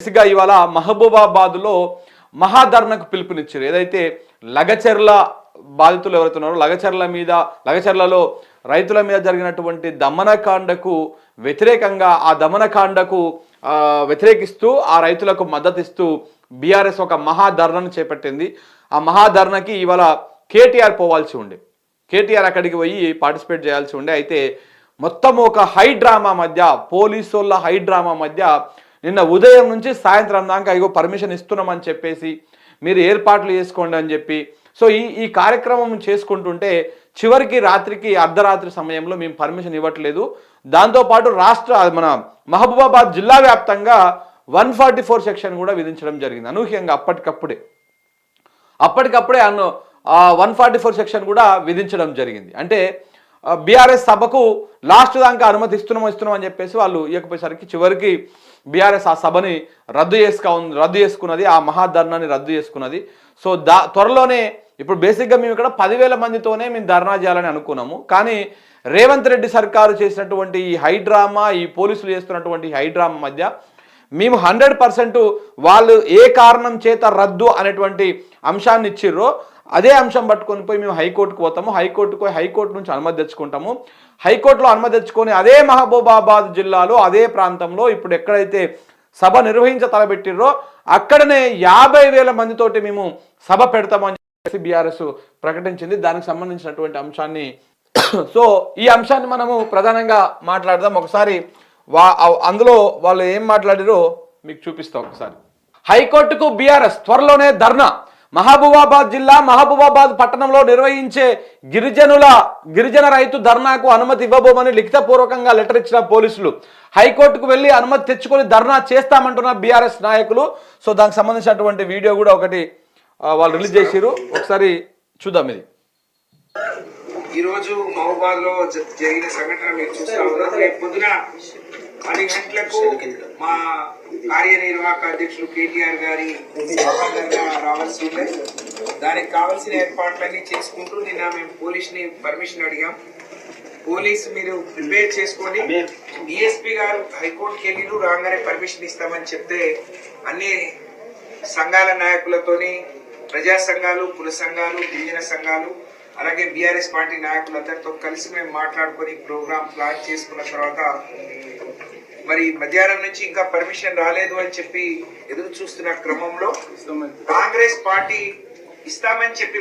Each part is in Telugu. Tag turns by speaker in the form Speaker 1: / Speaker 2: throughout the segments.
Speaker 1: బేసిక్గా ఇవాళ మహబూబాబాద్లో మహాధర్నకు పిలుపునిచ్చారు. ఏదైతే లగచెర్ల బాధితులు ఎవరైతే ఉన్నారో లగచెర్ల మీద లగచెర్లలో రైతుల మీద జరిగినటువంటి దమనకాండకు వ్యతిరేకంగా ఆ దమనకాండకు వ్యతిరేకిస్తూ ఆ రైతులకు మద్దతిస్తూ బీఆర్ఎస్ ఒక మహాధర్నను చేపట్టింది. ఆ మహాధర్నకి ఇవాళ కేటీఆర్ పోవాల్సి ఉండే. కేటీఆర్ అక్కడికి పోయి పార్టిసిపేట్ చేయాల్సి ఉండే. అయితే మొత్తం ఒక హై డ్రామా మధ్య పోలీసుల హై డ్రామా మధ్య నిన్న ఉదయం నుంచి సాయంత్రం దాకా ఇగో పర్మిషన్ ఇస్తున్నామని చెప్పేసి మీరు ఏర్పాట్లు చేసుకోండి అని చెప్పి. సో ఈ ఈ కార్యక్రమం చేసుకుంటుంటే చివరికి రాత్రికి అర్ధరాత్రి సమయంలో మేము పర్మిషన్ ఇవ్వట్లేదు. దాంతోపాటు రాష్ట్ర మన మహబూబాబాద్ జిల్లా వ్యాప్తంగా వన్ ఫార్టీ ఫోర్ సెక్షన్ కూడా విధించడం జరిగింది. అనూహ్యంగా అప్పటికప్పుడే. అప్పటికప్పుడే అన్ను వన్ ఫార్టీ ఫోర్ సెక్షన్ కూడా విధించడం జరిగింది. అంటే బీఆర్ఎస్ సభకు లాస్ట్ దాకా అనుమతి ఇస్తున్నాం ఇస్తున్నాం అని చెప్పేసి వాళ్ళు ఇవ్వకపోయేసరికి చివరికి బీఆర్ఎస్ ఆ సభని రద్దు చేసుకో రద్దు చేసుకున్నది ఆ మహాధర్నాన్ని రద్దు చేసుకున్నది. సో దా త్వరలోనే ఇప్పుడు బేసిక్గా మేము ఇక్కడ పదివేల మందితోనే మేము ధర్నా చేయాలని అనుకున్నాము. కానీ రేవంత్ రెడ్డి సర్కారు చేసినటువంటి ఈ హైడ్రామా ఈ పోలీసులు చేస్తున్నటువంటి హైడ్రామా మధ్య మేము హండ్రెడ్ పర్సెంట్ వాళ్ళు ఏ కారణం చేత రద్దు అనేటువంటి అంశాన్ని ఇచ్చిర్రో అదే అంశం పట్టుకొని పోయి మేము హైకోర్టుకు పోతాము. హైకోర్టుకు పోయి హైకోర్టు నుంచి అనుమతి తెచ్చుకుంటాము. హైకోర్టులో అనుమతి తెచ్చుకొని అదే మహబూబాబాద్ జిల్లాలో అదే ప్రాంతంలో ఇప్పుడు ఎక్కడైతే సభ నిర్వహించ తలబెట్టిర్రో అక్కడనే యాభై వేల మందితోటి మేము సభ పెడతామని చెప్పేసి బీఆర్ఎస్ ప్రకటించింది. దానికి సంబంధించినటువంటి అంశాన్ని సో ఈ అంశాన్ని మనము ప్రధానంగా మాట్లాడదాం. ఒకసారి వా అందులో వాళ్ళు ఏం మాట్లాడారో మీకు చూపిస్తాం ఒకసారి. హైకోర్టుకు బీఆర్ఎస్ త్వరలోనే ధర్నా. మహబూబాబాద్ జిల్లా మహబూబాబాద్ పట్టణంలో నిర్వహించే గిరిజనుల గిరిజన రైతు ధర్నాకు అనుమతి ఇవ్వబోమని లిఖితపూర్వకంగా లెటర్ ఇచ్చిన పోలీసులు. హైకోర్టుకు వెళ్ళి అనుమతి తెచ్చుకొని ధర్నా చేస్తామంటున్న బీఆర్ఎస్ నాయకులు. సో దానికి సంబంధించినటువంటి వీడియో కూడా ఒకటి వాళ్ళు రిలీజ్ చేసిరు ఒకసారి చూద్దాం ఇది.
Speaker 2: ఈరోజు మహబూబాద్లో జరిగిన సంఘటన మీరు చూస్తా ఉన్నారు. రేపు పొద్దున పది గంటలకు మా కార్యనిర్వాహక అధ్యక్షులు కేటీఆర్ గారి ఉండే దానికి కావాల్సిన ఏర్పాట్లన్నీ చేసుకుంటూ నిన్న మేము పోలీస్ని పర్మిషన్ అడిగాం. పోలీస్ మీరు ప్రిపేర్ చేసుకోండి డిఎస్పీ గారు హైకోర్టుకి వెళ్ళి రాగానే పర్మిషన్ ఇస్తామని చెప్తే అన్ని సంఘాల నాయకులతోని ప్రజా సంఘాలు కుల సంఘాలు గిరిజన సంఘాలు అలాగే బీఆర్ఎస్ పార్టీ నాయకులందరితో కలిసి మేము మాట్లాడుకొని ప్రోగ్రామ్ ప్లాన్ చేసుకున్న తర్వాత మరి మధ్యాహ్నం నుంచి ఇంకా పర్మిషన్ రాలేదు అని చెప్పి ఎదురు చూస్తున్న క్రమంలో కాంగ్రెస్ పార్టీ ఇస్తామని చెప్పి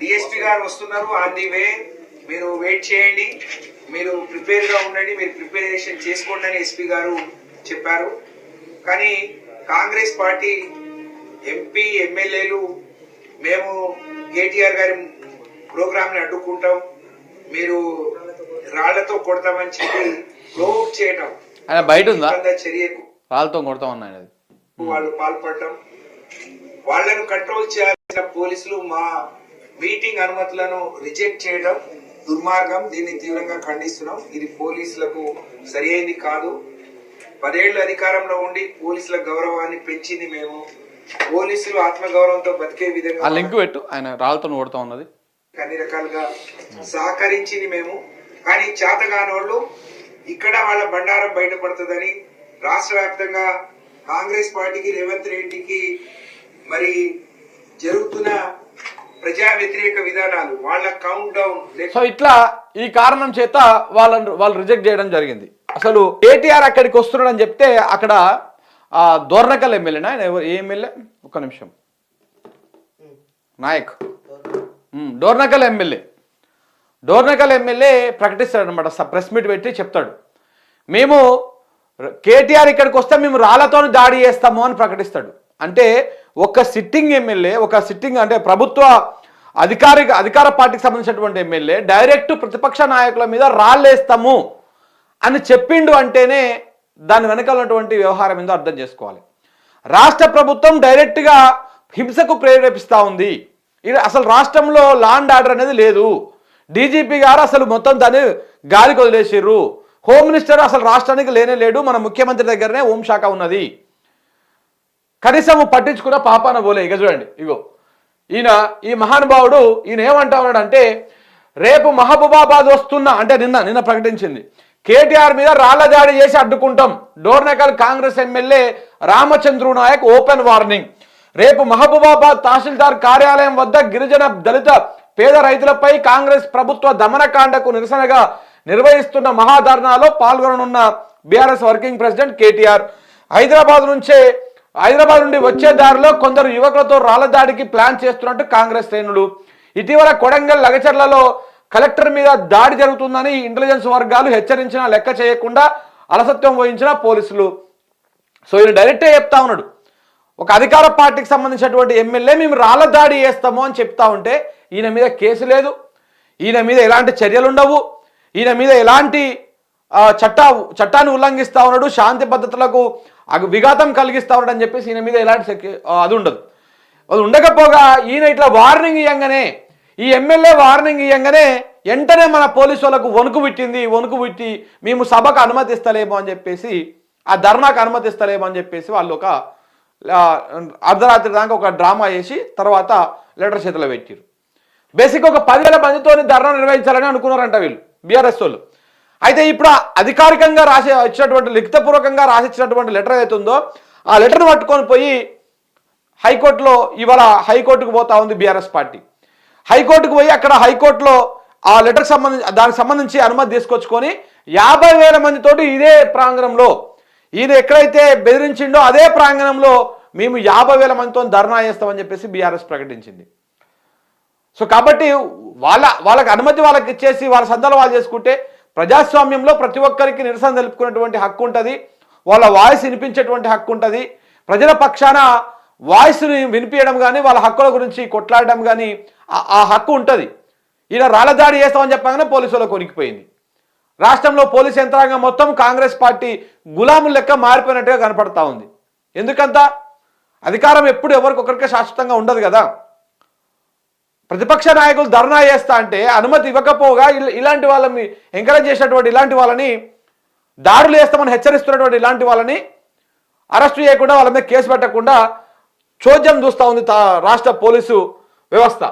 Speaker 2: డిఎస్పీ గారు వస్తున్నారు. ఆన్ ది వే మీరు వెయిట్ చేయండి. మీరు ప్రిపేర్గా ఉండండి. మీరు ప్రిపరేషన్ చేసుకోండి అని ఎస్పీ గారు చెప్పారు. కానీ కాంగ్రెస్ పార్టీ ఎంపీ ఎమ్మెల్యేలు మేము కేటీఆర్ గారి ప్రోగ్రామ్ని అడ్డుకుంటాం. మీరు రాళ్ళతో కొడతామని చెప్పి ప్రొవోక్ చేయటం
Speaker 1: ఆయన బయట ఉందా
Speaker 2: చర్యకు
Speaker 1: రాళ్ళతో కొడతా ఉన్నాయి అది
Speaker 2: వాళ్ళు పాల్పడటం వాళ్ళను కంట్రోల్ చేయాల్సిన పోలీసులు మా మీటింగ్ అనుమతులను రిజెక్ట్ చేయడం దుర్మార్గం. దీన్ని తీవ్రంగా ఖండిస్తున్నాం. ఇది పోలీసులకు సరి అయింది కాదు. పదేళ్ళు అధికారంలో ఉండి పోలీసుల గౌరవాన్ని పెంచింది మేము. పోలీసులు ఆత్మగౌరవంతో బతికే
Speaker 1: ఆ
Speaker 2: విధంగా
Speaker 1: లింక్ పెట్టు. ఆయన రాళ్ళతో కొడతా ఉన్నది.
Speaker 2: అన్ని రకాలుగా సహకరించింది మేము. కానీ చేతగానోళ్ళు ఇక్కడ వాళ్ళ బండారం బయటపడుతుందని రాష్ట్ర వ్యాప్తంగా కాంగ్రెస్ పార్టీకి రేవంత్ రెడ్డికి మరి జరుగుతున్న ప్రజా వ్యతిరేక విధానాలు వాళ్ళ కౌంట్ డౌన్
Speaker 1: సో ఇట్లా ఈ కారణం చేత వాళ్ళని వాళ్ళు రిజెక్ట్ చేయడం జరిగింది. అసలు కేటీఆర్ అక్కడికి వస్తున్నాడని చెప్తే అక్కడ ఆ, దోర్నకల్ ఎమ్మెల్యేనా? ఆయన ఎవరు? ఏ ఎమ్మెల్యే? ఒక్క నిమిషం. నాయక్. డోర్నకల్ ఎమ్మెల్యే. డోర్నకల్ ఎమ్మెల్యే ప్రకటిస్తాడనమాట ప్రెస్ మీట్ పెట్టి చెప్తాడు. మేము కేటీఆర్ ఇక్కడికి వస్తే మేము రాళ్ళతో దాడి చేస్తాము అని ప్రకటిస్తాడు. అంటే ఒక సిట్టింగ్ ఎమ్మెల్యే ఒక సిట్టింగ్ అంటే ప్రభుత్వ అధికారిక అధికార పార్టీకి సంబంధించినటువంటి ఎమ్మెల్యే డైరెక్ట్ ప్రతిపక్ష నాయకుల మీద రాళ్ళేస్తాము అని చెప్పిండు అంటేనే దాని వెనకాల ఉన్నటువంటి వ్యవహారం ఏందో అర్థం చేసుకోవాలి. రాష్ట్ర ప్రభుత్వం డైరెక్ట్గా హింసకు ప్రేరేపిస్తూ ఉంది. ఇది అసలు రాష్ట్రంలో లాండ్ ఆర్డర్ అనేది లేదు. డీజీపీ గారు అసలు మొత్తం దాన్ని గాలికి వదిలేసిర్రు. హోమ్ మినిస్టర్ అసలు రాష్ట్రానికి లేనే లేడు మన ముఖ్యమంత్రి దగ్గరనే హోంశాఖ ఉన్నది. కనీసం పట్టించుకున్న పాపాన పోలే ఇక చూడండి ఇగో. ఈయన ఈ మహానుభావుడు ఈయన ఏమంటా ఉన్నాడంటే రేపు మహబూబాబాద్ వస్తున్నా అంటే నిన్న నిన్న ప్రకటించింది కేటీఆర్ మీద రాళ్ళ దాడి చేసి అడ్డుకుంటాం. Dornakal Congress MLA Ramachandru Naik open warning. రేపు మహబూబాబాద్ తహసీల్దార్ కార్యాలయం వద్ద గిరిజన దళిత పేద రైతులపై కాంగ్రెస్ ప్రభుత్వ దమనకాండకు నిరసనగా నిర్వహిస్తున్న మహాధర్నాలో పాల్గొననున్న BRS working president KTR. Hyderabad నుంచే హైదరాబాద్ నుండి వచ్చే దారిలో కొందరు యువకులతో రాళ్ళ దాడికి ప్లాన్ చేస్తున్నట్టు కాంగ్రెస్ శ్రేణులు. ఇటీవల కొడంగల్ లగచర్లలో కలెక్టర్ మీద దాడి జరుగుతుందని ఇంటెలిజెన్స్ వర్గాలు హెచ్చరించినా లెక్క చేయకుండా అలసత్వం వహించిన పోలీసులు. సో ఈయన డైరెక్టే చెప్తా ఉన్నాడు. ఒక అధికార పార్టీకి సంబంధించినటువంటి ఎమ్మెల్యే మేము రాళ్ళ దాడి చేస్తాము అని చెప్తా ఉంటే ఈయన మీద కేసు లేదు. ఈయన మీద ఎలాంటి చర్యలు ఉండవు. ఈయన మీద ఎలాంటి చట్ట చట్టాన్ని ఉల్లంఘిస్తా ఉన్నాడు శాంతి భద్రతలకు విఘాతం కలిగిస్తా ఉన్నాడు అని చెప్పేసి ఈయన మీద ఎలాంటి అది ఉండదు. అది ఉండకపోగా ఈయన ఇట్లా వార్నింగ్ ఇవ్వగానే ఈ ఎమ్మెల్యే వార్నింగ్ ఇవ్వగానే వెంటనే మన పోలీసు వాళ్ళకు వణుకు పుట్టింది వణుకు పుట్టి మేము సభకు అనుమతిస్తలేమో అని చెప్పేసి ఆ ధర్నాకు అనుమతిస్తలేము అని చెప్పేసి వాళ్ళు ఒక అర్ధరాత్రి దాకా ఒక డ్రామా వేసి తర్వాత లెటర్ చేతిలో పెట్టారు బేసిక్ ఒక పదివేల మందితో ధర్నా నిర్వహించాలని అనుకున్నారంట వీళ్ళు బీఆర్ఎస్ వాళ్ళు. అయితే ఇప్పుడు అధికారికంగా రాసి ఇచ్చినటువంటి లిఖితపూర్వకంగా రాసి ఇచ్చినటువంటి లెటర్ ఏదైతే ఉందో ఆ లెటర్ పట్టుకొని పోయి హైకోర్టులో ఇవాళ హైకోర్టుకు పోతా ఉంది బీఆర్ఎస్ పార్టీ. హైకోర్టుకు పోయి అక్కడ హైకోర్టులో ఆ లెటర్కి సంబంధించి దానికి సంబంధించి అనుమతి తీసుకొచ్చుకొని యాభై వేల మందితోటి ఇదే ప్రాంగణంలో ఈయన ఎక్కడైతే బెదిరించిండో అదే ప్రాంగణంలో మేము యాభై వేల మందితో ధర్నా చేస్తామని చెప్పేసి బీఆర్ఎస్ ప్రకటించింది. సో కాబట్టి వాళ్ళ వాళ్ళకి అనుమతి వాళ్ళకి ఇచ్చేసి వాళ్ళ సందర్భం వాళ్ళు చేసుకుంటే ప్రజాస్వామ్యంలో ప్రతి ఒక్కరికి నిరసన తెలుపుకునేటువంటి హక్కు ఉంటుంది. వాళ్ళ వాయిస్ వినిపించేటువంటి హక్కు ఉంటుంది. ప్రజల పక్షాన వాయిస్ని వినిపించడం కానీ వాళ్ళ హక్కుల గురించి కొట్లాడడం కానీ ఆ- హక్కు ఉంటుంది. ఈయన రాళ్ళదాడి చేస్తామని చెప్పగానే పోలీసులో కొనికిపోయింది. రాష్ట్రంలో పోలీస్ యంత్రాంగం మొత్తం కాంగ్రెస్ పార్టీ గులాముల లెక్క మారిపోయినట్టుగా కనపడతా ఉంది. ఎందుకంత? అధికారం ఎప్పుడు ఎవరికొకరికే శాశ్వతంగా ఉండదు కదా. ప్రతిపక్ష నాయకులు ధర్నా చేస్తా అంటే అనుమతి ఇవ్వకపోగా ఇలాంటి వాళ్ళని ఎంకరేజ్ చేసినటువంటి ఇలాంటి వాళ్ళని దాడులు వేస్తామని హెచ్చరిస్తున్నటువంటి ఇలాంటి వాళ్ళని అరెస్ట్ చేయకుండా వాళ్ళ మీద కేసు పెట్టకుండా చోద్యం చూస్తూ ఉంది తా- రాష్ట్ర పోలీసు వ్యవస్థ.